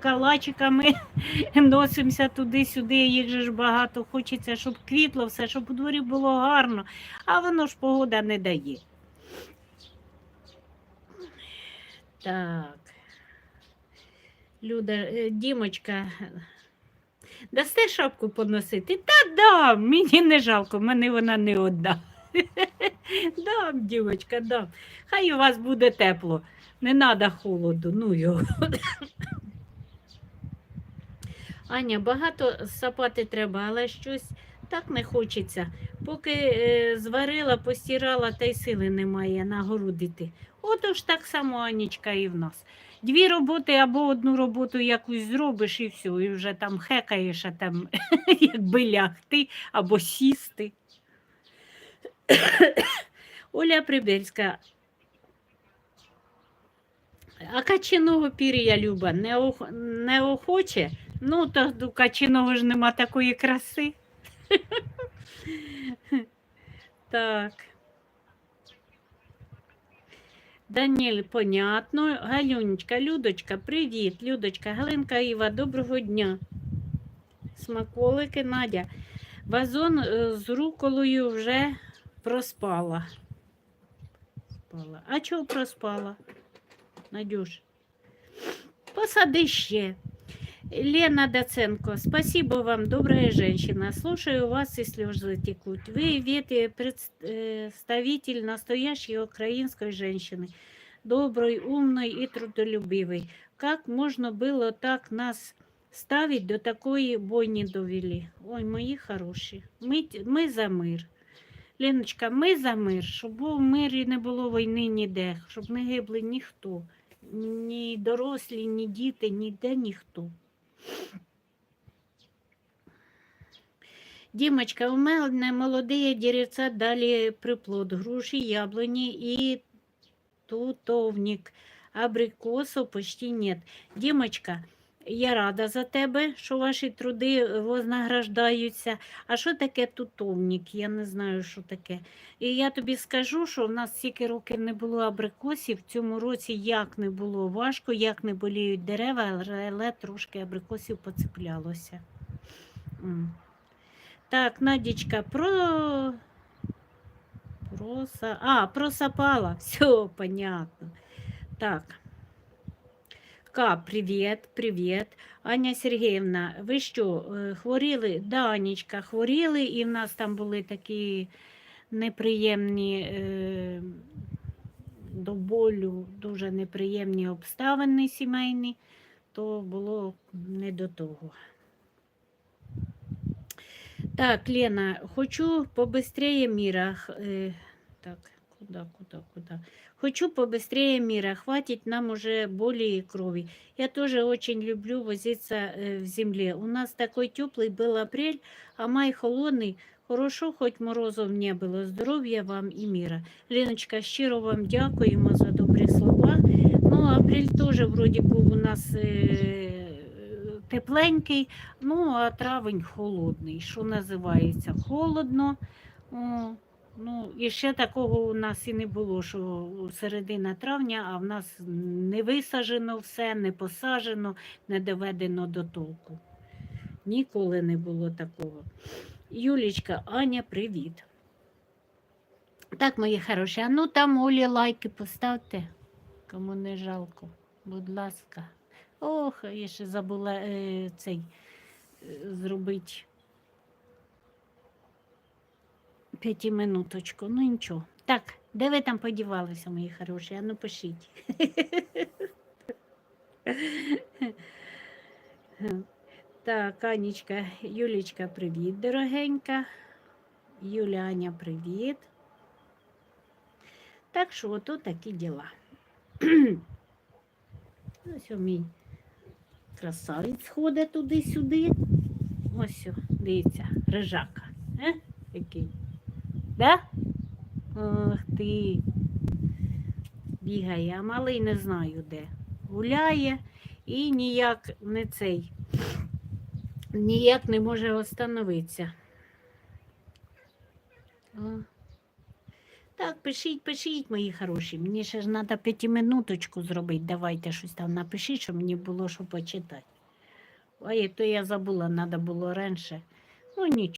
калачиками носимося туди-сюди, їх же ж багато. Хочеться, щоб квітло все, щоб у дворі було гарно, а воно ж погода не дає. Так. Люда, е, Дімочка, дасте шапку поносити? Та дам, мені не жалко, мене вона не одна. Дам, дівочка, дам. Хай у вас буде тепло. Не треба холоду, ну його. Аня, багато сапати треба, але щось так не хочеться. Поки е, зварила, постирала, та й сили немає нагородити. Отож так само, Анічка, і в нас. Дві роботи або одну роботу якусь зробиш і все, і вже там хекаєш, а там якби лягти або сісти. Оля Прибельська. А качиного пір'я Люба не, ох... не охоче. Ну, то у качиного ж нема такої краси. так. Даніель, понятно. Галюнечка, Людочка, привіт. Людочка, Галинка Іва, доброго дня. Смаколики, Надя. Вазон е, з руколою вже проспала. Спала. А чого проспала? Надюш. Посади ще. Лена Доценко, спасибо вам, добрая женщина. Слушаю вас и слезы текут. Вы ведь представитель настоящей украинской женщины, доброй, умной и трудолюбивой. Как можно было так нас ставить до такої бойні довели? Ой, мої хороші, ми, ми за мир. Леночка, ми за мир, щоб був мир і не було війни ніде, щоб не гибли ніхто, ні дорослі, ні діти, ніде ніхто. Дімочка, у мене молоді деревця далі приплод, груші, яблуні і тутовник. Абрикосов почти нет. Дімочка, я рада за тебе, що ваші труди вознаграждаються. А що таке тутовник? Я не знаю, що таке. І я тобі скажу, що в нас стільки років не було абрикосів. В цьому році як не було важко, як не боліють дерева, але трошки абрикосів поцеплялося. Так, Надічка, про. Про... са- А, просапала. Все, понятно. Так. Ка, привіт, привіт. Аня Сергіївна, ви що, е, хворіли? Да, Анічка, хворіли, і в нас там були такі неприємні е, до болю, дуже неприємні обставини сімейні, то було не до того. Так, Лена, хочу побыстрее мира. х- э, так, куда, куда, куда? Хочу побыстрее мира. Хватит нам уже боли и крови. Я тоже очень люблю возиться э, в земле. У нас такой теплый был апрель, а май холодный. Хорошо, хоч морозов не було. Здоров'я вам і міра. Леночка, щиро вам дякуємо за добрі слова. Ну, апрель теж вроді був у нас е, тепленький, ну, а травень холодний, що називається, холодно. О, ну, і ще такого у нас і не було, що середина травня, а в нас не висаджено все, не посаджено, не доведено до толку. Ніколи не було такого. Юлічка, Аня, привіт. Так, мої хороші, а ну там Олі лайки поставте, кому не жалко, будь ласка. Ох, я ще забула е, цей е, зробити п'ятиминуточку. Ну нічого. Так, де ви там подівалися, мої хороші? А ну пишіть. Так, Анічка, Юлічка, привіт, дорогенька. Юля, Аня, привіт. Так що ото такі діла. Ось мій красавець ходить туди-сюди. Ось, дивіться, рижака. Е? Який? Да? Ох ти. Бігає, а малий не знаю де. Гуляє і ніяк не цей, ніяк не може остановитися. О. Так, пишіть, пишіть, мої хороші. Мені ще ж треба п'ятиминуточку зробити. Давайте щось там напишіть, щоб мені було що почитати. Ой, то я забула, треба було раніше. Ну нічого.